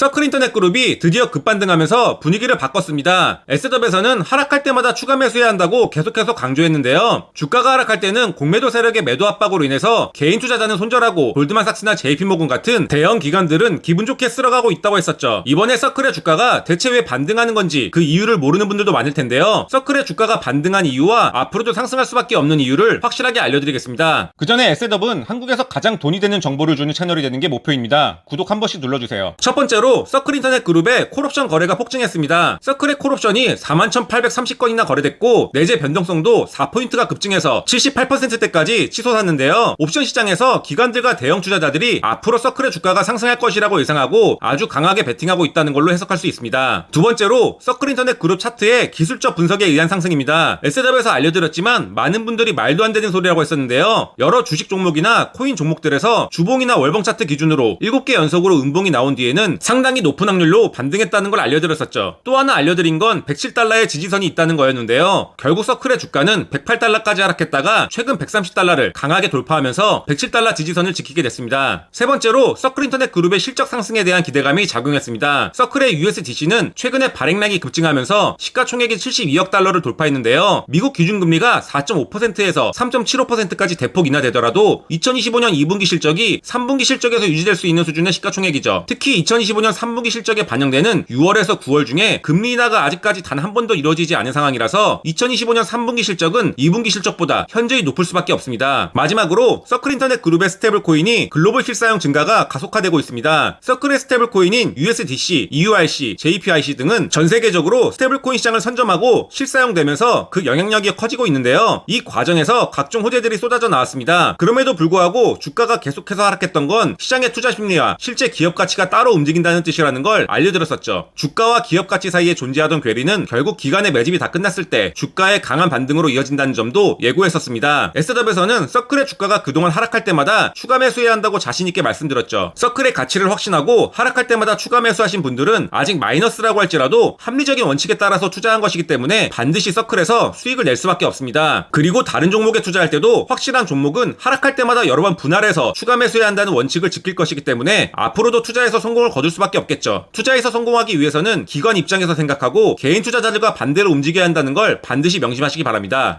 서클 인터넷 그룹이 드디어 급반등하면서 분위기를 바꿨습니다. S더에서는 하락할 때마다 추가 매수해야 한다고 계속해서 강조했는데요. 주가가 하락할 때는 공매도 세력의 매도 압박으로 인해서 개인 투자자는 손절하고 골드만삭스나 JP모건 같은 대형 기관들은 기분 좋게 쓸어가고 있다고 했었죠. 이번에 서클의 주가가 대체 왜 반등하는 건지 그 이유를 모르는 분들도 많을 텐데요. 서클의 주가가 반등한 이유와 앞으로도 상승할 수밖에 없는 이유를 확실하게 알려드리겠습니다. 그 전에 S더은 한국에서 가장 돈이 되는 정보를 주는 채널이 되는 게 목표입니다. 구독 한 번씩 눌러주세요. 첫 번째로 서클 인터넷 그룹의 콜옵션 거래가 폭증했습니다. 서클의 콜옵션이 41,830건이나 거래됐고 내재 변동성도 4포인트가 급증해서 78%대까지 치솟았는데요. 옵션 시장에서 기관들과 대형 투자자들이 앞으로 서클의 주가가 상승할 것이라고 예상하고 아주 강하게 베팅하고 있다는 걸로 해석할 수 있습니다. 두 번째로 서클 인터넷 그룹 차트의 기술적 분석에 의한 상승입니다. S더에서 알려드렸지만 많은 분들이 말도 안 되는 소리라고 했었는데요. 여러 주식 종목이나 코인 종목들에서 주봉이나 월봉 차트 기준으로 7개 연속으로 음봉이 나온 뒤에는 상 당히 높은 확률로 반등했다는 걸 알려드렸었죠. 또 하나 알려드린 건 107달러의 지지선이 있다는 거였는데요. 결국 서클의 주가는 108달러까지 하락했다가 최근 130달러를 강하게 돌파하면서 107달러 지지선을 지키게 됐습니다. 세 번째로 서클 인터넷 그룹의 실적 상승에 대한 기대감이 작용했습니다. 서클의 USDC는 최근에 발행량이 급증하면서 시가총액이 72억 달러를 돌파했는데요. 미국 기준금리가 4.5%에서 3.75%까지 대폭 인하되더라도 2025년 2분기 실적이 3분기 실적에서 유지될 수 있는 수준의 시가총액이죠. 특히 2025년 3분기 실적에 반영되는 6월에서 9월 중에 금리 인하가 아직까지 단 한 번도 이루어지지 않은 상황이라서 2025년 3분기 실적은 2분기 실적보다 현저히 높을 수밖에 없습니다. 마지막으로 서클 인터넷 그룹의 스테이블 코인이 글로벌 실사용 증가가 가속화되고 있습니다. 서클의 스테이블 코인인 USDC, EURC, JPIC 등은 전 세계적으로 스테이블 코인 시장을 선점하고 실사용되면서 그 영향력이 커지고 있는데요. 이 과정에서 각종 호재들이 쏟아져 나왔습니다. 그럼에도 불구하고 주가가 계속해서 하락했던 건 시장의 투자 심리와 실제 기업 가치가 따로 움직인다 는 뜻이라는 걸 알려드렸었죠. 주가와 기업 가치 사이에 존재하던 괴리는 결국 기간의 매집이 다 끝났을 때 주가의 강한 반등으로 이어진다는 점도 예고했었습니다. S더에서는 서클의 주가가 그동안 하락할 때마다 추가 매수해야 한다고 자신있게 말씀드렸죠. 서클의 가치를 확신하고 하락할 때마다 추가 매수하신 분들은 아직 마이너스라고 할지라도 합리적인 원칙에 따라서 투자한 것이기 때문에 반드시 서클에서 수익을 낼 수밖에 없습니다. 그리고 다른 종목에 투자할 때도 확실한 종목은 하락할 때마다 여러 번 분할해서 추가 매수해야 한다는 원칙을 지킬 것이기 때문에 앞으로도 투자에서 성공을 거둘 수밖에 없겠죠. 투자에서 성공하기 위해서는 기관 입장에서 생각하고 개인 투자자들과 반대로 움직여야 한다는 걸 반드시 명심하시기 바랍니다.